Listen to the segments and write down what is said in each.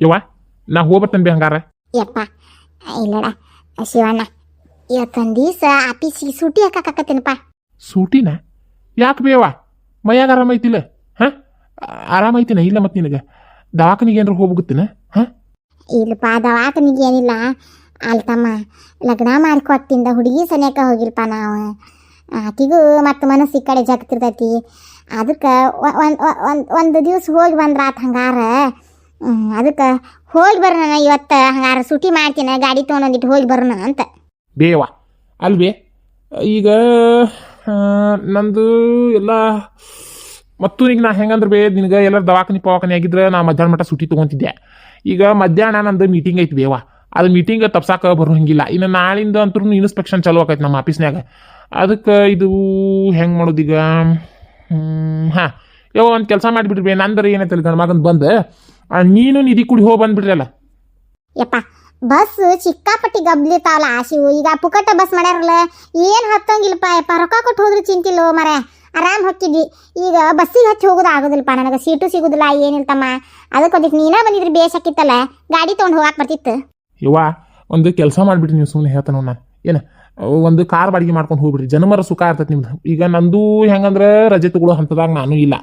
ಯವ್ವ ನಾ ಹೋಗ್ಬರ್ತೇನೆ ಬಿ ಹಂಗಾರ. ಯಪ್ಪ ಇಲ್ಲಡ ಶಿವಣ್ಣ ಇವತ್ತೊಂದು ದಿವಸ ಆಫೀಸಿಗೆ ಸೂಟಿ ಹಾಕಾಕತ್ತೇನಪ್ಪ ಸೂಟಿನ? ಯಾಕೆ ಬೇವ ಮೈಯಾಗ ಆರಾಮೈತಿಲ್ಲ ಹಾಂ? ಆರಾಮೈತಿನ ಇಲ್ಲ ಮತ್ತೆ ನಿನಗೆ? ದವಾಖಾನಿಗೆ ಏನಾರು ಹೋಗ್ಬಿಡ್ತೀನ ಹಾಂ? ಇಲ್ಲಪ್ಪ ದವಾಖಾನಿಗೆ ಏನಿಲ್ಲ. ಅಲ್ಲಿ ತಮ್ಮ ಲಗ್ನ ಮಾಡ್ಕೊಟ್ಟಿಂದ ಹುಡುಗಿ ಸನಿಯಕ ಹೋಗಿಲ್ಪ ನಾವು. ಆಕಿಗೂ ಮತ್ತು ಮನಸ್ಸು ಈ ಕಡೆ ಜಗ್ತಿರ್ತೈತಿ ಅದಕ್ಕೆ ಒಂದು ದಿವಸ ಹೋಗಿ ಬಂದ್ರ ಆತ ಹಂಗಾರ. ಅದಕ್ಕೆ ಹೋಗಿ ಬರೋಣ ಇವತ್ತು, ಹಂಗಾರ ಸುಟಿ ಮಾಡ್ತೀನಿ, ಗಾಡಿ ತೊಗೊಂಡೊಂದಿಟ್ಟು ಹೋಗಿ ಬರೋಣ ಅಂತ. ಬೇವ, ಅಲ್ವೇ? ಈಗ ನಂದು ಎಲ್ಲ ಮತ್ತು ಈಗ ನಾ ಹೆಂಗಂದ್ರೆ ಬೇ, ನಿನಗೆ ಎಲ್ಲರ ದವಾಖಾನಿ ಪವಾಖಾನಿ ಆಗಿದ್ರೆ ನಾ ಮಧ್ಯಾಹ್ನ ಮಟ್ಟ ಸುಟಿ ತೊಗೊಂತಿದ್ದೆ. ಈಗ ಮಧ್ಯಾಹ್ನ ನಂದು ಮೀಟಿಂಗ್ ಐತಿ ಬೇವ. ಅದು ಮೀಟಿಂಗ್ ತಪ್ಸಾಕ ಬರೋ ಹಂಗಿಲ್ಲ. ಇನ್ನು ನಾಳಿಂದ ಅಂತೂ ಇನ್ಸ್ಪೆಕ್ಷನ್ ಚಾಲು ಆಗೈತಿ ನಮ್ಮ ಆಫೀಸ್ನಾಗ ಅದಕ್ಕೆ ಇದು ಹೆಂಗೆ ಮಾಡೋದೀಗ? ಹಾಂ. ಯಾವ ಒಂದು ಕೆಲಸ ಮಾಡಿಬಿಟ್ರಿ ಬೇ. ನಂದ್ರೆ ಏನೈತಲ್ಲ ಗಂಡ ಮಗನ ಬಂದು. ಆ, ನೀನು ನಿಧಿ ಕುಡಿ ಹೋಗಿ ಬಂದ್ಬಿಡ್ರಲ್ಲ. ಯಪ್ಪ ಬಸ್ ಸಿಕ್ಕಾಪಟ್ಟಿ ಗಬ್ಲಿರ್ತಾವಲ್ಲ ಆಶಿವು ಈಗ ಪುಕಟ ಬಸ್ ಮಾಡ್ಯಾರಲ್ಲ ಏನು ಹತ್ತಂಗಿಲ್ಲಪ್ಪ ಯಪ್ಪ ರೊಕ್ಕ ಕೊಟ್ಟು ಹೋದ್ರೆ ಚಿಂತಿಲ್ಲೋ ಮರೆ ಆರಾಮ್ ಹೊಕ್ಕಿದ್ವಿ ಈಗ ಬಸ್ಸಿಗೆ ಹಚ್ಚಿ ಹೋಗೋದು ಆಗೋದಿಲ್ಲಪ್ಪ ನನಗೆ ಸೀಟು ಸಿಗೋದಿಲ್ಲ ಏನಿಲ್ತಮ್ಮ ಅದಕ್ಕೆ ಒಂದಿಟ್ಟು ನೀನೇ ಬಂದಿದ್ರೆ ಬೇಸಾಕಿತ್ತಲ್ಲ ಗಾಡಿ ತೊಗೊಂಡು ಹೋಗಾಕ್ ಬರ್ತಿತ್ತು. ಯವ್ವ ಒಂದು ಕೆಲಸ ಮಾಡಿಬಿಟ್ರಿ ನೀವು ಸುಮ್ಮನೆ ಹೇಳ್ತಾನೆ ನಾನು. ಏನು? ಒಂದು ಕಾರ್ ಬಾಡಿಗೆ ಮಾಡ್ಕೊಂಡು ಹೋಗ್ಬಿಡ್ರಿ. ಜನಮರ ಸುಖ ಇರ್ತೈತಿ ನಿಮ್ದು. ಈಗ ನಂದು ಹೆಂಗಂದ್ರೆ ರಜೆ ತಗೊಳ್ಳೋ ಹಂತದಾಗ ನಾನು ಇಲ್ಲ.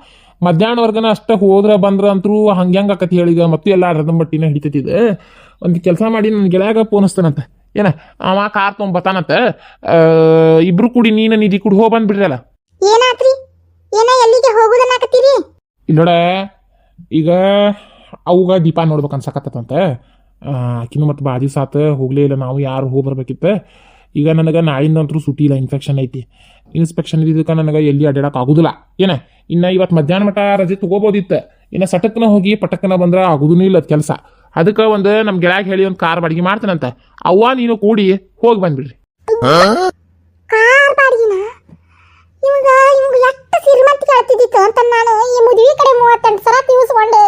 ಮಧ್ಯಾಹ್ನವರ್ಗನ ಅಷ್ಟ ಹೋದ್ರ ಬಂದ್ರ ಅಂತರೂ ಹಂಗೆ ಹೆಂಗೆ ಆಕತಿ ಹೇಳಿಗ ಮತ್ತು ಎಲ್ಲ ರದಂ ಬಟ್ಟಿನ ಇದು. ಒಂದು ಕೆಲಸ ಮಾಡಿ ನನ್ನ ಗೆಳೆಯಾಗ ಪೋನಿಸ್ತಾನಂತ ಏನ? ಅವ ಕಾರ್ ತೊಗೊಂಬತ್ತಾನಂತ ಇಬ್ರು ಕೂಡಿ ನೀನು ನಿಧಿ ಕೂಡಿ ಹೋಗಿ ಬಂದ್ಬಿಡ್ರಲ್ಲ. ಏನಾತ್ರಿ? ಏನ ಎಲ್ಲಿಗೆ ಹೋಗುದನ್ನಾಕತ್ತೀರಿ? ಇಲ್ಲೋಡ ಈಗ ಅವಾಗ ದೀಪ ನೋಡ್ಬೇಕು ಅನ್ಸಕತ್ತಂತ ಆಕಿನೂ ಮತ್ತೆ ಬಾಜಿ ಸಾತ್ ಹೋಗ್ಲೇ ಇಲ್ಲ. ನಾವು ಯಾರು ಹೋಗಿ ಬರ್ಬೇಕಿತ್ತ ಈಗ ನನಗೆ ನಾಳಿಂದ ಅಂತೂ ಸುಟಿ ಇಲ್ಲ ಇನ್ಫೆಕ್ಷನ್ ಐತಿ. ಇನ್ಸ್ಪೆಕ್ಷನ್ ಇದ್ದಿದ್ದಕ್ಕೆ ನನಗೆ ಎಲ್ಲಿ ಅಡ್ಡಾಡಕ್ಕೆ ಆಗೋದಿಲ್ಲ. ಏನ? ಇನ್ನು ಇವತ್ತು ಮಧ್ಯಾಹ್ನ ಮಟ ರಜೆ ತೊಗೋಬೋದಿತ್ತು. ಇನ್ನು ಸಟಕ್ನ ಹೋಗಿ ಪಟಕ್ನ ಬಂದ್ರೆ ಆಗುದೂ ಇಲ್ಲ ಕೆಲಸ. ಅದಕ್ಕೆ ಒಂದು ನಮ್ಮ ಗೆಳಗೆ ಹೇಳಿ ಒಂದು ಕಾರ್ ಬಾಡಿಗೆ ಮಾಡ್ತಾನಂತ. ಅವ್ವ, ನೀನು ಕೂಡಿ, ಹೋಗಿ ಬಂದ್ಬಿಡ್ರಿ. ಎಷ್ಟು ಹೇಳ್ತಿದ್ದಿತ್ತು ಅಂತ ನಾನು ಈ ಮದುವೆ ಕಡೆ ಮೂವತ್ತೆಂಟು ಸಲ ತೀವಿಸ್ಕೊಂಡು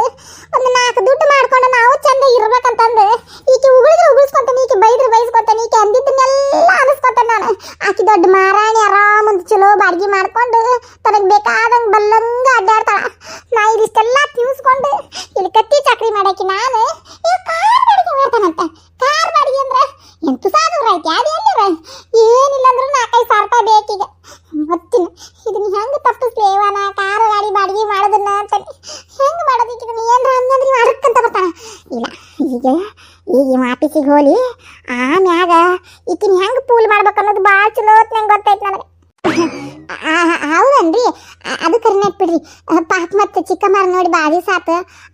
ಒಂದು ನಾಲ್ಕು ದುಡ್ಡು ಮಾಡ್ಕೊಂಡು ನಾವು ಚಂದ ಇರ್ಬೇಕಂತಂದು. ಈಕೆ ಉಗುಳಿದ್ರೆ ಉಗುಳಿಸ್ಕೊಂತಾನೆ, ಈಕೆ ಬೈದ್ರೆ ಬೈಸ್ಕೊತಾನೆ, ಈಕೆ ಅಂದಿದ್ದನ್ನೆಲ್ಲ ಅನಿಸ್ಕೊತಾನೆ ನಾನು. ಆಕೆ ದೊಡ್ಡ ಮಾರಾಣಿ ಆರಾಮ ಚಲೋ ಬಾಡಿಗೆ ಮಾಡ್ಕೊಂಡು ತನಗೆ ಬೇಕಾದಂಗೆ ಬಲ್ಲಂಗ ಅಡ್ಡಾಡ್ತಾಳ ನಾ ಇದಿಷ್ಟೆಲ್ಲ ತೀವಿಸ್ಕೊಂಡು ಇಲ್ಲಿ ಕತ್ತಿ ಚಾಕ್ರಿ ಮಾಡಾಕಿ ನಾನು ಈ ಕಾರ್ ಬಾಡಿಗೆ ಮಾಡ್ತಾನಂತ ಕಾರ್ ಬಾಡಿಗೆ ಅಂದ್ರೆ ಎಂಟು ಸಾವಿರ ಐತಿ ಅದು ಎಲ್ಲರ ಏನಿಲ್ಲ ಅಂದ್ರೆ ನಾಲ್ಕೈದು ಸಾವಿರ ರೂಪಾಯಿ ಬೇಕೀಗ ಗೊತ್ತಿನ ಇದನ್ನ ಹೆಂಗೆ ತಪ್ಪಿಸ್ಲೇವ ನಾ ಕಾರು ಗಾಡಿ ಬಾಡಿಗೆ ಮಾಡೋದನ್ನ ಅಂತಾನೆ ಹೆಂಗೆ ಮಾಡೋದಕ್ಕೆ ಇದನ್ನ ಏನ್ರ ಅನ್ನಂದ್ರೆ ಇವ ಅರಕ್ಕಂತ ಬರ್ತಾನ ಇಲ್ಲ ಈಗ ಈಗ ಇವ ಆಫೀಸಿಗೆ ಹೋಲಿ ಆಮ್ಯಾಗ ಈಕಿನ ಹೆಂಗೆ ಪೂಲ್ ಮಾಡ್ಬೇಕು ಅನ್ನೋದು ಭಾಳ ಚಲೋ ನಂಗೆ ಗೊತ್ತೈತೆ ನನಗೆ. ಹೌದನ್ರಿ? ಅದು ಕರ್ನೆಟ್ ಬಿಡ್ರಿ. ಪಾಪ ಮತ್ತೆ ಚಿಕ್ಕಮ್ಮರ ನೋಡಿ ಬಾದಿ ಸಾತ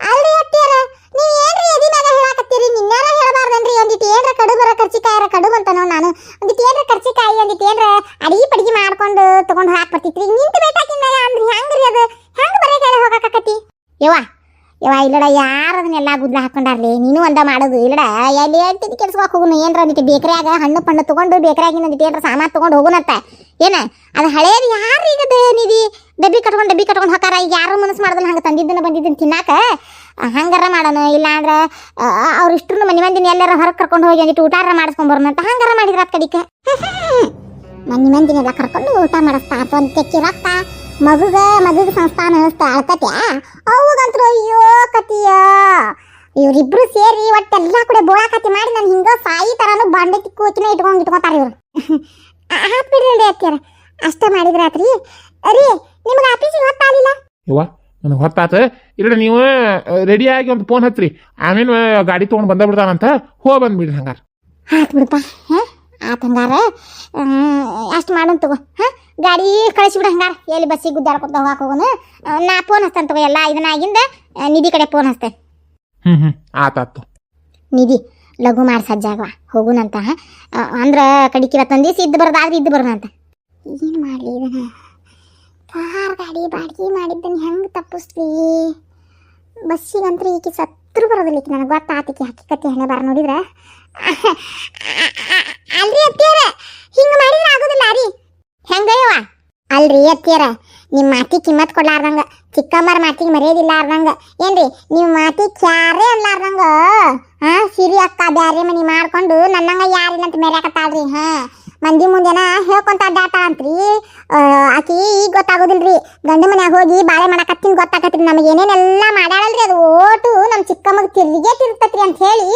ಅಲ್ರಿ ಅತ್ತಿಯರ, ನೀವು ಏನ್ರಿ ಎದಿ ಮ್ಯಾಗ ಹೇಳಾಕತ್ತೀರಿ? ನಿನ್ಯಾರ ಹೇಳಬಾರ್ದನ್ರಿ? ಒಂದಿಟ್ಟು ಏನ್ರ ಕಡು ಬರೋ ಕರ್ಚಿಕಾಯರ ಕಡು ಅಂತ ನೋಡ್ ನಾನು. ಒಂದಿಟ್ಟು ಏನ್ರ ಕರ್ಚಿಕಾಯಿ ಒಂದಿಟ್ಟು ಏನ್ರ ಅಡಿಗೆ ಪಡಿಗೆ ಮಾಡ್ಕೊಂಡು ತಗೊಂಡು ಹಾಕ್ ಬರ್ತಿತ್ರಿ. ನಿಂತು ಬೇಕಾಕಿನ್ನ ಅಂದ್ರಿ ಹೆಂಗ್ರಿ ಅದು? ಹೆಂಗ್ ಬರೋ ಹೇಳಿ ಹೋಗಾಕತ್ತಿ ಯವ್ವ ಯವ್ವ, ಇಲ್ಲಡ, ಯಾರು ಅದನ್ನೆಲ್ಲ ಗುದ್ಲ ಹಾಕೊಂಡಾರ್ಲಿ? ನೀನು ಒಂದ ಮಾಡೋದು. ಇಲ್ಲಡ, ಎಲ್ಲಿ ಹೇಳ್ತಿದ್ದು ಕೆಲ್ಸಕ್ಕೆ ಹೋಗುನು? ಏನ್ರ ಒಂದಿಟ್ಟು ಬೇಕರಿಯಾಗ? ಹಣ್ಣು ಪಣ್ಣು ತಗೊಂಡು ಬೇಕರಿಯಾಗಿನ ಒಂದಿಟ್ಟು ಏನ್ರ ಸಾಮಾನು ತಗೊಂಡು ಹೋಗುನತ್ತ ಏನ? ಅದು ಹಳೇದು ಯಾರು ಈಗ ನಿಧಿ? ಡಬ್ಬಿ ಕಟ್ಕೊಂಡು ಡಬ್ಬಿ ಕಟ್ಕೊಂಡು ಹೋಗಾರ ಈಗ ಯಾರು ಮನಸ್ಸು ಮಾಡ್ದಲ್ಲ ಹಂಗೆ ತಂದಿದ್ದನ್ನ ಬಂದಿದ್ದನ್ನ ತಿನ್ನಾಕ? ಹಂಗಾರ ಮಾಡೋಣ ಇಲ್ಲ ಅಂದ್ರೆ ಅವ್ರ ಇಷ್ಟ್ರು ಮನೆ ಮಂದಿನ ಎಲ್ಲರ ಹೊರಗೆ ಕರ್ಕೊಂಡು ಹೋಗಿ ಒಂದಿಟ್ಟು ಊಟಾರ ಮಾಡಿಸ್ಕೊಂಡ್ ಬರೋಣ ಹಂಗಾರ ಮಾಡಿದ್ರ ಕಡಿಕೆ. ಮನೆ ಮಂದಿನೆಲ್ಲ ಕರ್ಕೊಂಡು ಊಟ ಮಾಡಿಸ್ತಾ ಅಥವಾ ತೆಕ್ಕಿ ರೊಕ್ಕ. ಮಗುಗ ಮಗುಗ ಸಂಸ್ಥಾನ ವ್ಯವಸ್ಥೆ ಅಳ್ಕತ್ಯಾ ಅವಾಗಂತೂ ಅಯ್ಯೋ ಕತಿಯ. ಇವರಿಬ್ರು ಸೇರಿ ಒಟ್ಟೆಲ್ಲ ಕೂಡ ಬೋಳಾಕತಿ ಮಾಡಿ ನಾನು ಹಿಂಗ ಸಾಯಿ ತರನು ಬಾಂಡೆ ಕೂಚಿನ ಇಟ್ಕೊಂಡು ಇಟ್ಕೋತಾರ ಇವ್ರು. ಹಾತ್ ಬಿಡ್ರಿ ಅತ್ಯಾರ ಅಷ್ಟ ಮಾಡಿದ್ರಾತ್ರಿ ಅರಿ ನಿಮ್ಗೆ ಆಫೀಸಿಗೆ ಹೊತ್ತಾಲಿಲ್ಲ ಯವ್ವ ನನಗೆ ಹೊತ್ತಾತ. ಇಲ್ಲ ನೀವು ರೆಡಿಯಾಗಿ ಒಂದು ಫೋನ್ ಹಚ್ಚ್ರಿ ಆಮೇಲೆ ಗಾಡಿ ತೊಗೊಂಡು ಬಂದ ಬಿಡ್ತಾನಂತ ಹೋಗಿ ಬಂದ್ಬಿಡ್ರಿ ಹಂಗಾರ. ಆಯ್ತು ಬಿಡಪ್ಪ ಹಾಂ? ಆತ್ ಹಂಗಾರ ಅಷ್ಟು ಮಾಡೋಣ ತಗೋ. ಹಾಂ? ಗಾಡಿ ಕಳಿಸ್ಬಿಡ ಹಂಗಾರ. ಎಲ್ಲಿ ಬಸ್ಸಿಗೆ ಗುದ್ದಾಡ್ಕೊತ ಹೋಗಾಕ ಹೋಗೋನು. ನಾ ಫೋನ್ ಹಚ್ತಾನೆ ತಗೋ ಎಲ್ಲ ಇದನ್ನಾಗಿಂದ ನಿಧಿ ಕಡೆ ಫೋನ್ ಹಚ್ತೆ. ಹ್ಞೂ ಹ್ಞೂ ಆತಾತು ನಿಧಿ ಲಘು ಮಾಡಿ ಸಜ್ಜಾಗವ ಹೋಗುನಂತ ಅಂದ್ರೆ ಕಡಿಕೆ ಇವತ್ತೊಂದು ದಿವಸ ಇದ್ದು ಬರೋದಾದ್ರೆ ಇದ್ದು ಬರೋಣಂತ ಏನು ಮಾಡಲಿ ಇದನ್ನ? ಕಾರ್ ಗಾಡಿ ಬಾಡಿಗೆ ಮಾಡಿದ್ದನ್ನು ಹೆಂಗೆ ತಪ್ಪಿಸ್ಲಿ? ಬಸ್ಸಿಗಂತ್ರ ಈಕೆ ಸತ್ರು ಬರೋದಿಲ್ಲ ನನಗೆ ಗೊತ್ತಾತಿಕೆ ಹಕ್ಕಿಕತ್ತಿ ಹಣೆ ಬಾರ ನೋಡಿದ್ರೆ. ಅಲ್ರಿ ಅತ್ತಿಯರ ಹಿಂಗ ಮಾಡಿದ್ರೆ ಆಗೋದಿಲ್ಲ ರೀ. ಹೆಂಗಯ್ಯವ ಅಲ್ರಿ ಅತ್ತಿಯರ ನಿಮ್ಮ ಮಾತಿ ಕಿಮ್ಮತ್ ಕೊಡ್ಲಾರ್ದಂಗ. ಚಿಕ್ಕಮ್ಮರ ಮಾತಿಗೆ ಮರ್ಯಾದಿಲ್ಲಾರ್ದಂಗ. ಏನ್ರಿ ನಿಮ್ಮ ಮಾತಿ ಕ್ಯಾರೇ ಅನ್ಲಾರ್ದಂಗ ಹಾ ಸಿರಿ ಅಕ್ಕ ಬ್ಯಾರೆ ಮನಿ ಮಾಡ್ಕೊಂಡು ನನ್ನಂಗ ಯಾರಿಲ್ಲ ಅಂತ ಮೆರ್ಯಾಕತ್ತಾಳ್ರಿ, ಹಾ. ಮಂದಿ ಮುಂದೆನ ಹೇಳ್ಕೊಂತ ಅಡ್ಡಾಟ ಅಂತ್ರಿ. ಆಕಿ ಈಗ ಗೊತ್ತಾಗೋದಿಲ್ರಿ. ಗಂಡ ಮನ್ಯಾಗ ಹೋಗಿ ಬಾಳೆ ಮಾಡಕತ್ತಿನ ಗೊತ್ತಾಕತ್ರಿ. ನಮಗೆ ಏನೇನೆಲ್ಲ ಮಾಡ್ಯಾಳಲ್ರಿ ಅದು ಓಟು. ನಮ್ಮ ಚಿಕ್ಕಮ್ಮಗ್ ತಿರ್ಲಿಗೆ ತಿರುಗ್ತತ್ರಿ ಅಂತ ಹೇಳಿ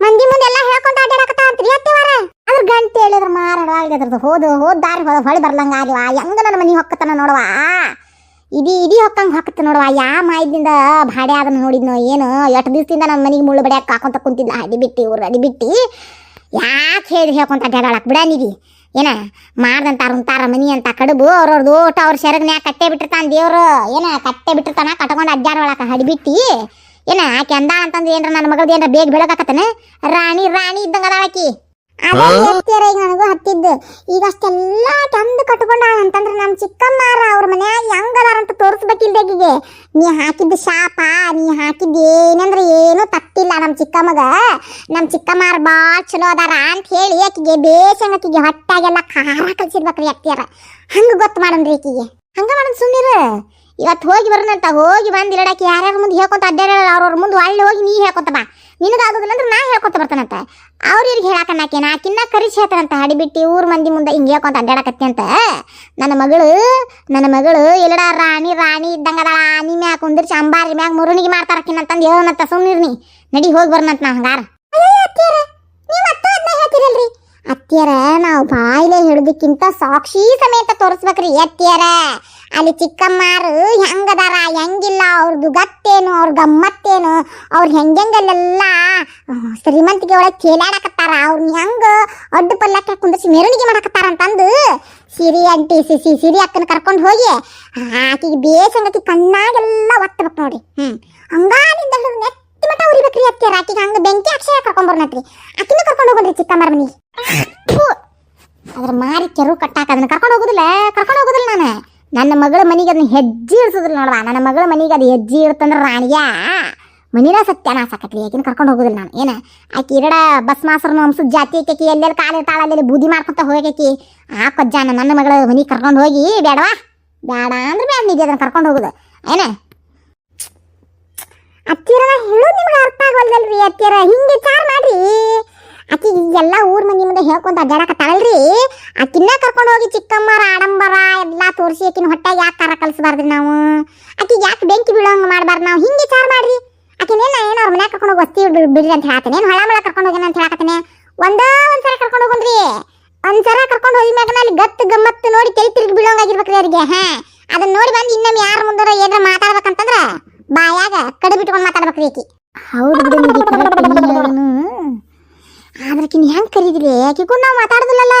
ಮಂದಿ ಮುಂದೆಲ್ಲ ಹೇಳ್ಕೊಂತ ಅಡ್ಡಾಡಕತ್ತಾಳಂತ್ರಿ ಅತ್ತಿವಾರ ಅದ್ರ ಗಂಟೆ ಹೇಳಿದ್ರ ಮಾರಾಡವಾಗ್ಲಿ ಅದ್ರದ್ದು. ಹೋದ ಹೋದ ದಾರಿ ಹೊಳ ಬರ್ಲಂಗ ಆಗಿಲ್ಲ ಹೆಂಗ ನನ್ನ ಮನಿ ಹೊಕ್ಕತನ ನೋಡವ? ಇಡೀ ಇಡೀ ಹೊಕ್ಕಂಗ್ ಹಾಕತ್ತ ನೋಡವ. ಯಾ ಮಾಯದಿಂದ ಭಾಡೆ ಅದನ್ನ ನೋಡಿದ್ನೋ ಏನು? ಎಷ್ಟು ದಿವಸದಿಂದ ನಮ್ಮ ಮನಿಗೆ ಮುಳ್ಳು ಬಡಿಯಾಕ ಹಾಕೊಂತ ಕುಂತಿದ್ದ ಅಡಿ ಬಿಟ್ಟಿ ಇವ್ರು ಅಡಿ ಬಿಟ್ಟಿ. ಯಾಕೆ ಹೇಳಿ ಹೇಳ್ಕೊಂತ ಅಡ್ಡಾಡಕ್ ಬಿಡ ನೀವಿ. ಏನ? ಮಾಡ್ದಂತಾರ ಉಂತಾರ ಮನಿ ಅಂತ ಕಡುಬು. ಅವ್ರವ್ರದ್ದು ಊಟ ಅವ್ರ ಸೆರಗನ್ಯಾಗ ಕಟ್ಟೆ ಬಿಟ್ಟಿರ್ತಾನ ದೇವ್ರು. ಏನ? ಕಟ್ಟೆ ಬಿಟ್ಟಿರ್ತಾನ? ಕಟ್ಕೊಂಡು ಅಜ್ಜಾರ ಒಳಕ ಹಡಿಬಿಟ್ಟಿ ಏನ? ಆಕೆ ಅಂದ ಅಂತಂದ್ರೆ ಏನ್ರ ನನ್ನ ಮಗಳದ್ದು ಏನ್ರ ಬೇಗ ಬೆಳಗಾಕತ್ತನ ರಾಣಿ ರಾಣಿ ಇದ್ದಂಗ ಅದಾಳ ನನಗೂ ಹತ್ತಿದ್ದು. ಈಗ ಅಷ್ಟೆಲ್ಲ ಚಂದ ಕಟ್ಕೊಂಡ ಅಂತಂದ್ರೆ ನಮ್ಮ ಚಿಕ್ಕಮ್ಮರ ಅವ್ರ ಮನ್ಯಾಗ ಹೆಂಗದಾರ ಅಂತ ತೋರಿಸ್ಬೇಕಿಲ್ದಾಗಿಗೆ ನೀ ಹಾಕಿದ್ದ ಶಾಪ ನೀ ಹಾಕಿದ್ದು ಏನಂದ್ರೆ ಏನೂ ತಪ್ಪಿಲ್ಲ ನಮ್ಮ ಚಿಕ್ಕಮ್ಮಗ. ನಮ್ಮ ಚಿಕ್ಕಮ್ಮಾರ ಭಾಳ ಚಲೋ ಅದಾರ ಅಂತ ಹೇಳಿ ಆಕಿಗೆ ಬೇಸಂಗ ಆಕಿಗೆ ಹೊಟ್ಟಾಗೆಲ್ಲ ಖಾರ ಕಲ್ಸಿರ್ಬೇಕ್ರಿ ಅತ್ತಿಯರ ಹಂಗ ಗೊತ್ತು ಮಾಡನ್ರಿ ಆಕಿಗೆ. ಹಂಗ ಮಾಡನ್ ಸುಮ್ಮನಿರು ಇವತ್ತು ಹೋಗಿ ಬರೋಣಂತ ಹೋಗಿ ಬಂದು ಇರಡಾಕಿ ಯಾರ್ಯಾರ ಮುಂದೆ ಹೇಳ್ಕೊಂತ ಅಡ್ಡಾಡ ಅವ್ರವ್ರ ಮುಂದೆ ಒಳ್ಳೆ ಹೋಗಿ ನೀ ಹೇಳ್ಕೊಂತ ಬಾ. ನಿನಗಾಗೋದಿಲ್ಲ ಅಂದ್ರೆ ನಾ ಹೇಳ್ಕೊತ ಬರ್ತಾನಂತ. ಅವ್ರಿಗೆ ಹೇಳಾಕನ್ನಾಕೇನ ಆಕಿನ್ನ ಕರಿಸಿ ಹೇಳ್ತಾನಂತ ಹಡಿಬಿಟ್ಟು ಊರ್ ಮಂದಿ ಮುಂದೆ ಹಿಂಗೆ ಹೇಳ್ಕೊಂತ ಅಡ್ಡಾಡಕತ್ತೆ ಅಂತ. ನನ್ನ ಮಗಳು ನನ್ನ ಮಗಳು ಎಲ್ಲಡ ರಾಣಿ ರಾಣಿ ಇದ್ದಂಗ ರಾಣಿ ಮ್ಯಾಗ ಕುಂದಿರ್ಸಿ ಅಂಬಾರಿ ಮ್ಯಾಗ ಮುರುಣಿಗೆ ಮಾಡ್ತಾರಕ್ಕಿನಂತಂದು ಹೇಳೋಣಂತ ಸುಮ್ಮನಿರ್ನಿ ನಡಿ ಹೋಗಿ ಬರ್ನಂತ ನಾ ಹಂಗಾರ. ಅತ್ತಿಯರ, ನಾವು ಬಾಯಿಲೆ ಹಿಡಿದಕ್ಕಿಂತ ಸಾಕ್ಷಿ ಸಮೇತ ತೋರಿಸ್ಬೇಕ್ರಿ ಅತ್ತಿಯರ. ಅಲ್ಲಿ ಚಿಕ್ಕಮ್ಮಾರು ಹೆಂಗದಾರ, ಹೆಂಗಿಲ್ಲ ಅವ್ರದ್ದು ಗತ್ತೇನು, ಅವ್ರ ಗಮ್ಮತ್ತೇನು, ಅವ್ರು ಹೆಂಗೆಂಗಲ್ಲೆಲ್ಲ ಶ್ರೀಮಂತಿಗೆ ಒಳಗೆ ಕೇಳಾಡಕತ್ತಾರ ಅವ್ರನ್ನ ಹೆಂಗೆ ಅಡ್ಡು ಪಲ್ಲಕ್ಕ ಕುಂದಿಸಿ ಮೆರವಣಿಗೆ ಮಾಡಕತ್ತಾರ ಅಂತಂದು ಸಿರಿ ಅಂಟಿ ಸಿಸಿ ಸಿರಿ ಅಕ್ಕನ ಕರ್ಕೊಂಡು ಹೋಗಿ ಆಕಿಗೆ ಬೇಸಂಗತಿ ಕಣ್ಣಾಗೆಲ್ಲ ಒತ್ತಬೇಕು ನೋಡಿ ಹ್ಞೂ ನೆತ್ತಿ ಮಟ ಉರಿಬೇಕ್ರಿ ಅದಕ್ಕೆ ರಾಕಿಗೆ ಹಂಗ ಬೆಂಕಿ ಅಕ್ಷಯ ಕರ್ಕೊಂಡ್ ಬರ್ನತ್ರಿ. ಆಕಿನ ಕರ್ಕೊಂಡು ಹೋಗ್ರಿ ಚಿಕ್ಕಮ್ಮರ ಮನಿ ಅದ್ರ ಮಾರಿ ಕೆರು ಕಟ್ಟಾಕ ಅದನ್ನ ಕರ್ಕೊಂಡು ಹೋಗುದಿಲ್ಲ ಕರ್ಕೊಂಡು ಹೋಗುದಿಲ್ಲ ನಾನು. ನನ್ನ ಮಗಳ ಮನೆಗೆ ಅದನ್ನ ಹೆಜ್ಜೆ ಇಡ್ಸೋದಿಲ್ಲ ನೋಡವಾ. ನನ್ನ ಮಗಳ ಮನೆಗೆ ಅದು ಹೆಜ್ಜೆ ಇಡ್ತಂದ್ರೆ ರಾಣಿಯ. ಮನಿನ ಸತ್ಯನಾಶ ಆಕತ್ರಿ ಯಾಕಿನ ಕರ್ಕೊಂಡು ಹೋಗುದಿಲ್ಲ ನಾನು. ಏನ? ಆಕಿ ಎರಡ ಬಸ್ ಮಾಸ್ತರ್ನ ವಂಶದ ಜಾತಿ ಆಕಿ ಎಲ್ಲೆಲ್ಲಿ ಕಾಲು ಇರ್ತಾಳ ಅಲ್ಲೆಲ್ಲಿ ಬೂದಿ ಮಾಡ್ಕೊಂತ ಹೋಗಕಿ ಆ ಕೊಜ್ಜಾನ ನನ್ನ ಮಗಳ ಮನಿಗೆ ಕರ್ಕೊಂಡು ಹೋಗಿ ಬೇಡವಾ? ಬೇಡ ಅಂದ್ರೆ ಬೇಡ ನಿಜ ಅದನ್ನ ಕರ್ಕೊಂಡು ಹೋಗುದು. ಏನ? ಅತ್ತಿರ ಹೇಳೋದು ನಿಮ್ಗೆ ಅರ್ಥ ಆಗೋಲ್ದಲ್ರಿ ಅತ್ತಿರ ಹಿಂಗೆ ವಿಚಾರ ಮಾಡ್ರಿ. ಆಕಿ ಎಲ್ಲ ಊರ್ ಮಂದಿ ಮುಂದೆ ಹೇಳ್ಕೊಂತ ಅಡ್ಡಾಡಕತ್ತಾಳಲ್ರಿ ಆಕಿನ್ನ ಕರ್ಕೊಂಡು ಹೋಗಿ ಚಿಕ್ಕಮ್ಮರ ಆಡಂಬರ ಎಲ್ಲಾ ತೋರಿಸಿ ಆಕಿನ ಹೊಟ್ಟೆ ಯಾಕೆ ಕಾರ ಕಲಿಸ್ಬಾರ್ದ್ರಿ ನಾವು? ಆಕಿಗೆ ಯಾಕೆ ಬೆಂಕಿ ಬೀಳೋಂಗ್ ಮಾಡ್ಬಾರ್ದು ನಾವು? ಹಿಂಗೆ ವಿಚಾರ ಮಾಡ್ರಿ. ಆಕಿನೇನ ಏನೋ ಅವ್ರ ಮನ್ಯಾಗ ಕರ್ಕೊಂಡು ಹೋಗಿ ಒತ್ತಿ ಬಿಡ್ರಿ ಅಂತ ಹೇಳ್ತಾನೆ ಏನು ಹೊಳ ಕರ್ಕೊಂಡು ಹೋಗ್ಯಾನ ಅಂತ ಹೇಳಕತ್ತಾನೆ. ಒಂದೇ ಒಂದ್ಸಲ ಕರ್ಕೊಂಡು ಹೋಗುನ್ರಿ ಒಂದ್ಸಲ ಕರ್ಕೊಂಡು ಹೋಗಿ ಮ್ಯಾಗ ಅಲ್ಲಿ ಗತ್ತು ಗಮ್ಮತ್ತು ನೋಡಿ ತಲೆ ತಿರುಗಿ ಬೀಳೋಂಗಾಗಿರ್ಬೇಕ್ರಿ ಅವ್ರಿಗೆ, ಹಾ? ಅದನ್ನ ನೋಡಿ ಬಂದು ಇನ್ನೊಮ್ಮೆ ಯಾರ ಮುಂದೆ ಏನಾರ ಮಾತಾಡ್ಬೇಕಂತಂದ್ರ ಬಾಯಾಗ ಕಡೆ ಬಿಟ್ಕೊಂಡು ಮಾತಾಡ್ಬೇಕ್ರಿ ಆಕಿ ಹೌದು ಬಿಡು ನಿಧಿ, correct ನೀ ಹೇಳೋನು. ಹೆಂಗ್ ಕರೀದ್ರಿ? ಆಕಿಗೂ ನಾವ್ ಮಾತಾಡುದಿಲ್ಲಲ್ಲ?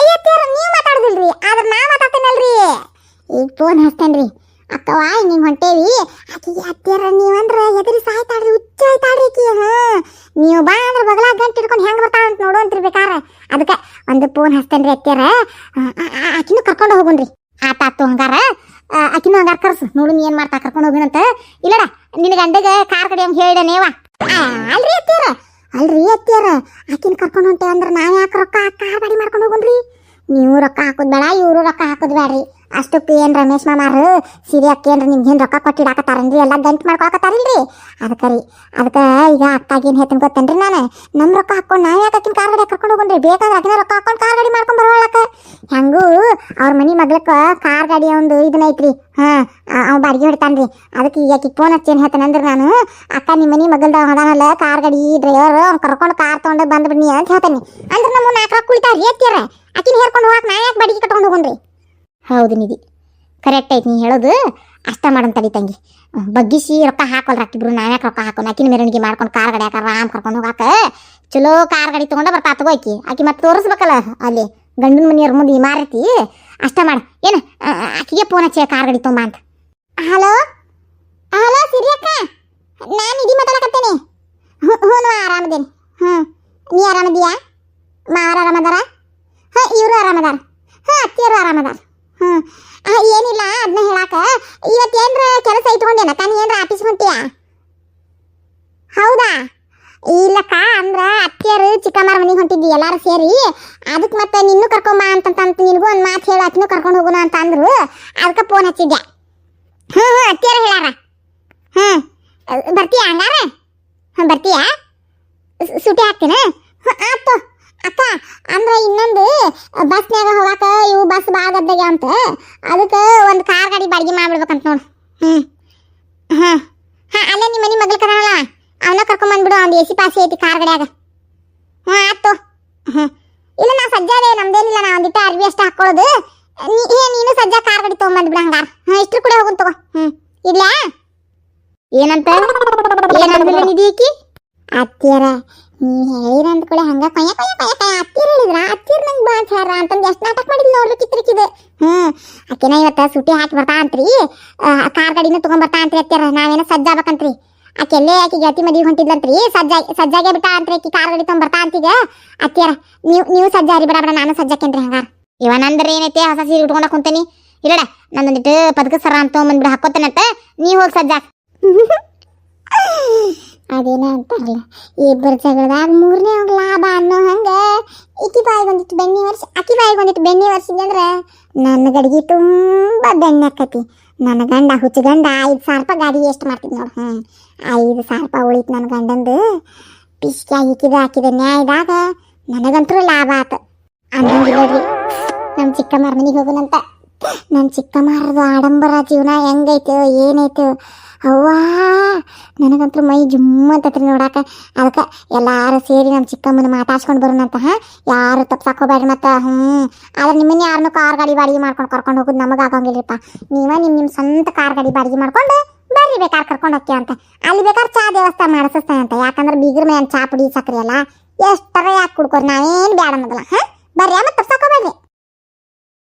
ಅಯ್ಯತ್ತೀರ ನೀವ್ ಮಾತಾಡುದಿಲ್ರಿ. ಆದ್ರ ನಾ ಮಾತಾಡ್ತೇನಲ್ರಿ. ಈಗ ಫೋನ್ ಹಚ್ತೇನ್ರಿ. ಅಕ್ಕವ ಹಿಂಗ್ ಹೊಂಟೇವಿ. ಆಕಿಗೆ ಅತ್ತೀರ ನೀವಂದ್ರ ಎದುರಿ ಸಾಯ್ತಾಡ್ರಿ ಹುಚ್ಚ ಆಯ್ತಾಡ್ರಿ ಆಕಿ ಹಾ. ನೀವು ಬಾ ಅಂದ್ರ ಬಗಲ ಗಂಟು ಹಿಡ್ಕೊಂಡು ಹೆಂಗ್ ಬರ್ತಾಳ ಅಂತ ನೋಡು ಅಂತ್ರಿ ಬೇಕಾರ ಅದಕ್ಕೆ ಒಂದು ಫೋನ್ ಹಚ್ತೇನ್ರಿ ಅತ್ತೀರ ಆಕಿನೂ ಕರ್ಕೊಂಡು ಹೋಗುನ್ರಿ ಆತಾತು ಹಂಗಾರ ಆಕಿನೂ ಹಂಗಾರ ಕರ್ಸು. ನೋಡು ನೀ ಏನ್ ಮಾಡ್ತಾ ಕರ್ಕೊಂಡು ಹೋಗಿನಂತ ಇಲ್ಲಡ, ನಿನ್ನ ಗಂಡಗ ಕಾರ್ ಕಡೆ ಹಂಗೆ ಹೇಳಿಡನೇವ ಅಲ್ರಿ ಅತ್ತಿಯರ ಅಲ್ರಿ ಅತ್ತಿಯರ ಆಕಿನ ಕರ್ಕೊಂಡು ಹೊಂಟೆ ಅಂದ್ರೆ ನಾನು ಯಾಕೆ ರೊಕ್ಕ ಕಾರ್ ಗಾಡಿ ಮಾಡ್ಕೊಂಡು ಹೋಗುನ್ರಿ? ನೀವು ರೊಕ್ಕ ಹಾಕೋದ್ ಬೇಡ, ಇವರು ರೊಕ್ಕ ಹಾಕೋದ್ ಬೇಡ್ರಿ ಅಷ್ಟಕ್ಕೆ ಏನ್ ರಮೇಶ್ ಮಾಮಾರು ಸಿರಿ ಅಕ್ಕ ಏನ್ರ ನಿಮ್ಗೆ ಏನು ರೊಕ್ಕ ಕೊಟ್ಟಿಡಾಕತ್ತಾರನ್ರಿ ಎಲ್ಲ ಗಂಟು ಮಾಡ್ಕೊಳಕತ್ತಾರಿಲ್ರಿ ಅದಕ್ಕೆ ರೀ, ಅದಕ್ಕೆ ಈಗ ಅಕ್ಕಾಗೇನ್ ಹೇಳ್ತೀನಿ ಗೊತ್ತೇನ್ರಿ ನಾನು? ನಮ್ಮ ರೊಕ್ಕ ಹಾಕೊಂಡು ನಾವ್ ಯಾಕೆ ಆಕಿನ ಕಾರ್ ಗಾಡಿ ಕರ್ಕೊಂಡು ಹೋಗ್ರಿ ಬೇಕಾದ್ರೆ ಆಕಿನ ರೊಕ್ಕ ಹಾಕೊಂಡು ಕಾರ್ ಗಾಡಿ ಮಾಡ್ಕೊಂಡು ಬರೋಳಕ್ಕೆ. ಹೆಂಗೂ ಅವ್ರ ಮನಿ ಮಗ್ಳಕ್ಕ ಕಾರ್ ಗಾಡಿ ಒಂದು ಇದನ್ನ ಐತ್ರಿ. ಹಾ ಅವ್ ಬಾಡಿಗೆ ಹೊಡಿತಾನ್ರಿ. ಅದಕ್ಕೆ ಈಗ ಆಕಿ ಫೋನ್ ಹಚ್ಚೇನು ಹೇಳ್ತಾನೆ ಅಂದ್ರೆ ನಾನು? ಅಕ್ಕ ನಿಮ್ಮ ಮನಿ ಮಗಲ್ದ ಹೊದಾನಲ್ಲ, ಕಾರ್ ಗಾಡಿ ಡ್ರೈವರ್, ಅವ್ನು ಕರ್ಕೊಂಡು ಕಾರ್ ತೊಗೊಂಡು ಬಂದ್ಬಿಡ್ನಿ ಅಂತ ಹೇಳ್ತಾನೆ. ಅಂದ್ರೆ ನಮ್ಮ ನಾಲ್ಕು ರೊಕ್ಕ ಉಳಿತಾರ ಏತ್ತೀರ ಆಕಿನ ಹೇರ್ಕೊಂಡು ಹೋಗಕ್ಕೆ ನಾ ಯಾಕೆ ಬಾಡಿಗೆ ಕಟ್ಕೊಂಡು ಹೋಗುನ್ರಿ ಹೌದು ನಿಧಿ. ಕರೆಕ್ಟ್ ಐತಿ ನೀ ಹೇಳೋದು. ಅಷ್ಟ ಮಾಡೋಣ ತಡಿ ತಂಗಿ. ಬಗ್ಗಿಸಿ ರೊಕ್ಕ ಹಾಕೋಲ್ರ ಹಾಕಿಬ್ರು ನಾನು ಯಾಕೆ ರೊಕ್ಕ ಹಾಕೋಣ ಆಕಿನ ಮೆರವಣಿಗೆ ಮಾಡ್ಕೊಂಡು ಕಾರ್ ಗಾಡಿ ಹಾಕ ರಾಮ್ ಕರ್ಕೊಂಡು ಹೋಗಾಕ. ಚಲೋ ಕಾರ್ ಗಾಡಿ ತಗೊಂಡ ಬರ್ತಾ ತಗೋ ಆಕಿ ಆಕಿ ಮತ್ತೆ ತೋರಿಸ್ಬೇಕಲ್ಲ ಅಲ್ಲಿ, ಗಂಡನ ಮನೆಯವ್ರ ಮುಂದೆ ಈ ಮಾರೈತಿ. ಅಷ್ಟ ಮಾಡ. ಏನು ಆಕಿಗೆ ಫೋನ್ ಹಚ್ಚಿ ಕಾರ್ ಗಾಡಿ ತೊಂಬ ಅಂತ. ಹಲೋ ಹಲೋ ಸಿರಿಯಕ್ಕ ನಾನು ನಿಧಿ ಮಾತಾಡಕತ್ತೇನೆ. ಹ್ಞೂ ಹ್ಞೂ ಆರಾಮದೇನಿ ಹ್ಞೂ ನೀ ಆರಾಮದೀಯಾ ಮಾವರ ಆರಾಮದಾರ ಹಾಂ ಇವರು ಆರಾಮದಾರ ಹಾಂ ಅತ್ತಿಯರು ಆರಾಮದಾರ ಹ್ಞೂ ಏನಿಲ್ಲ ಅದನ್ನ ಹೇಳಾಕ. ಇವತ್ತೇನ್ರ ಕೆಲಸ ಇಟ್ಕೊಂಡೇನ ತಾನು ಏನ್ರ ಆಫೀಸ್ ಹೊಂಟಿಯಾ? ಹೌದಾ? ಇಲ್ಲಕ್ಕ, ಅಂದ್ರ ಅತ್ತಿಯರು ಚಿಕ್ಕಮ್ಮರ ಮನೆಗೆ ಹೊಂಟಿದ್ವಿ ಎಲ್ಲಾರು ಸೇರಿ. ಅದಕ್ಕೆ ಮತ್ತೆ ನಿನ್ನೂ ಕರ್ಕೊಂಬ ಅಂತಂತ ನಿನಗೂ ಒಂದು ಮಾತು ಹೇಳು, ಅತ್ತಿನೂ ಕರ್ಕೊಂಡು ಹೋಗೋಣ ಅಂತ ಅಂದ್ರು. ಅದಕ್ಕೆ ಫೋನ್ ಹಚ್ಚಿದ್ದೆ ಹ್ಞೂ ಹ್ಞೂ ಅತ್ತಿಯರು ಹೇಳಾರ ಹ್ಞೂ ಬರ್ತೀಯಾ ಹಂಗಾರ? ಹಾಂ ಬರ್ತೀಯಾ? ಸುಟಿ ಹಾಕ್ತೀನ ಹ್ಞೂ ಆತು ಅಕ್ಕ ಅಂದ್ರ ಇನ್ನೊಂದು ಬಸ್ನ್ಯಾಗ ಹೋಗಾಕ ಇವು ಬಸ್ ಭಾಳ ಗದ್ದೆಗೆ ಅಂತ. ಅದಕ್ಕೆ ಒಂದು ಕಾರ್ ಗಾಡಿ ಬಾಡಿಗೆ ಮಾಡ್ಬಿಡ್ಬೇಕಂತ ನೋಡು. ಹ್ಞೂ ಹಾಂ ಹಾಂ, ಅಲ್ಲೇ ನಿಮ್ಮ ಮನೆ ಮಗ್ಳು ಕದಾನಲ್ಲ ಅವನ್ನ ಕರ್ಕೊಂಬಂದ್ಬಿಡು ಒಂದು ಎ ಸಿ ಪಾಸಿ ಐತಿ ಕಾರ್ ಗಡಿಯಾಗ. ಹ್ಞೂ ಆಯ್ತು. ಹ್ಞೂ ಇಲ್ಲ ನಾ ಸಜ್ಜಾದೆ ನಮ್ದೇನಿಲ್ಲ ನಾ ಒಂದಿಟ್ಟು ಅರ್ವಿ ಅಷ್ಟೇ ಹಾಕ್ಕೊಳ್ಳೋದು ನೀನು ಸಜ್ಜಾ ಕಾರ್ ಗಾಡಿ ತೊಗೊಂಬಂದ್ಬಿಡು ಹಂಗಾರ. ಹ್ಞೂ ಇಷ್ಟ್ರು ಕೂಡ ಹೋಗುನ್ ತಗೋ. ಹ್ಞೂ ಇಲ್ಲ ಏನಂತ? ಏನಂದ್ರೆ ನಿಧಿ ಅತ್ತಿಯರ, ನೀ ಹೇಳಿರಂತ ಕೂಡ ಹಂಗ ಕೊಯ್ಯ ಕೊಯ್ಯ ಕೊಯ್ಯ ಕೊಯ್ಯ ಅತ್ತಿಯರ್ ಹೇಳಿದ್ರ? ಅತ್ತಿಯರ್ ನಂಗೆ ಬಾ ಸಾರ ಅಂತಂದು ಎಷ್ಟು ನಾಟಕ ಮಾಡಿದ್ ನೋಡ್ಲಿಕ್ಕಿತ್ರಿಕಿದೆ ಹ್ಮ್. ಅಕ್ಕಿನ ಇವತ್ತ ಸುಟಿ ಹಾಕಿ ಬರ್ತಾ ಅಂತ್ರಿ. ಕಾರ್ ಗಾಡಿನ ತೊಗೊಂಬರ್ತಾ ಬರ್ತಾ ಅಂತ್ರಿ ಅತ್ತಿಯರ. ನಾವೇನ ಸಜ್ಜಾಬೇಕಂತ್ರಿ ಆಕೆಲ್ಲೇ ಆಕೆ ಗೆಳತಿ ಮದುವೆ ಹೊಂಟಿದ್ಲಂತ್ರಿ. ಸಜ್ಜಾಗಿ ಸಜ್ಜಾಗೆ ಬಿಟ್ಟ ಅಂತ್ರಿ ಆಕೆ ಕಾರ್ ಗಾಡಿ ತೊಗೊಂಬರ್ತಾ ಬರ್ತಾ ಅಂತೀಗ ಅತ್ತಿಯರ, ನೀವು ನೀವು ಸಜ್ಜಾರಿ ಬಿಡ ಬಿಡ, ನಾನು ಸಜ್ಜಾಕೇನ್ರಿ ಹಂಗಾರ. ಇವ ನಂದ್ರ ಏನೈತಿ ಹೊಸ ಸೀರೆ ಉಟ್ಕೊಂಡ ಕುಂತೇನಿ. ಇಲ್ಲಡ ನಂದೊಂದಿಟ್ಟು ಪದಕ ಸರ ಅಂತ ಬಂದ್ಬಿಡ ಹಾಕೋತೇನಂತ ನೀ ಹೋಗಿ ಸಜ್ಜಾ. ಅದೇನ ಅಂತಾರಲ್ಲ ಇಬ್ಬರು ಜಗಳದಾಗ ಮೂರನೇ ಹೋಗಿ ಲಾಭ ಅನ್ನೋ ಹಂಗೆ ಇಕ್ಕಿ ಬಾಯಿಗೆ ಒಂದಿಟ್ಟು ಬೆಣ್ಣೆ ವರ್ಷ ಅಕ್ಕಿ ಬಾಯಿಗೆ ಒಂದಿಟ್ಟು ಬೆಣ್ಣೆ ಅಂದ್ರೆ ನನ್ನ ಗಡಿಗೆ ತುಂಬ ಬೆಣ್ಣೆ ಆಕತಿ. ನನ್ನ ಗಂಡ ಹುಚ್ಚು ಗಂಡ ಐದು ಸಾವಿರ ರೂಪಾಯಿ ಗಾಡಿ ಎಷ್ಟು ಮಾಡ್ತೀನಿ ನೋಡು. ಹ್ಞೂ ಐದು ಸಾವಿರ ರೂಪಾಯಿ ಉಳಿತು ನನ್ನ ಗಂಡಂದು. ಪಿಸ್ಕಿಯಾಗಿ ಇಕ್ಕಿದ, ಹಾಕಿದ, ನ್ಯಾಯದಾಗ ನನಗಂತೂ ಲಾಭ ಆತು. ಅನ್ನಂಗಿಲ್ಲ ರೀ ನಮ್ಮ ಚಿಕ್ಕಮ್ಮರ ಮನೆಗೆ ಹೋಗೋಣಂತ ನಮ್ಮ ಚಿಕ್ಕಮ್ಮರದು ಆಡಂಬರ ಜೀವನ ಹೆಂಗೈತು, ಏನೈತು. ಅವ್ವಾ, ನನಗಂತೂ ಮೈ ಜುಮ್ಮ ಅಂತತ್ರಿ ನೋಡಾಕ. ಅದಕ್ಕೆ ಎಲ್ಲಾರು ಸೇರಿ ನಮ್ಮ ಚಿಕ್ಕಮ್ಮನ ಮಾತಾಡ್ಸ್ಕೊಂಡು ಬರೋಣಂತ, ಹಾ? ಯಾರು ತಪ್ಸಾಕೋಬೇಡ್ರಿ ಮತ್ತೆ ಹ್ಞೂ ಆದ್ರೆ ನಿಮ್ಮನ್ನ ಯಾರನ್ನೂ ಕಾರ್ ಗಾಡಿ ಬಾಡಿಗೆ ಮಾಡ್ಕೊಂಡು ಕರ್ಕೊಂಡು ಹೋಗೋದು ನಮಗೆ ಆಗಂಗಿಲ್ಲಪ್ಪ ನೀವ ನಿಮ್ಮ ನಿಮ್ಮ ಸ್ವಂತ ಕಾರ್ ಗಾಡಿ ಬಾಡಿಗೆ ಮಾಡ್ಕೊಂಡು ಬರ್ರಿ ಬೇಕಾದ್ರೆ ಕರ್ಕೊಂಡು ಹೋಗ್ತೀವಿ ಅಂತ. ಅಲ್ಲಿ ಬೇಕಾದ್ರೆ ಚಾ ದೇವಸ್ಥಾನ ಮಾಡಿಸ್ತಾನೆ ಅಂತ. ಯಾಕಂದ್ರೆ ಬೀಗ್ರ ಮೇಲೆ ಚಾ ಪುಡಿ ಸಕ್ರಿ ಅಲ್ಲ. ಎಷ್ಟರ ಯಾಕೆ ಕುಡ್ಕೋರಿ, ನಾವೇನು ಬೇಡ ಅನ್ನೋದಲ್ಲ, ಹಾಂ? ಬರ್ರಿ ಮತ್ತೆ ತಪ್ಸಾಕೋಬೇಡ್ರಿ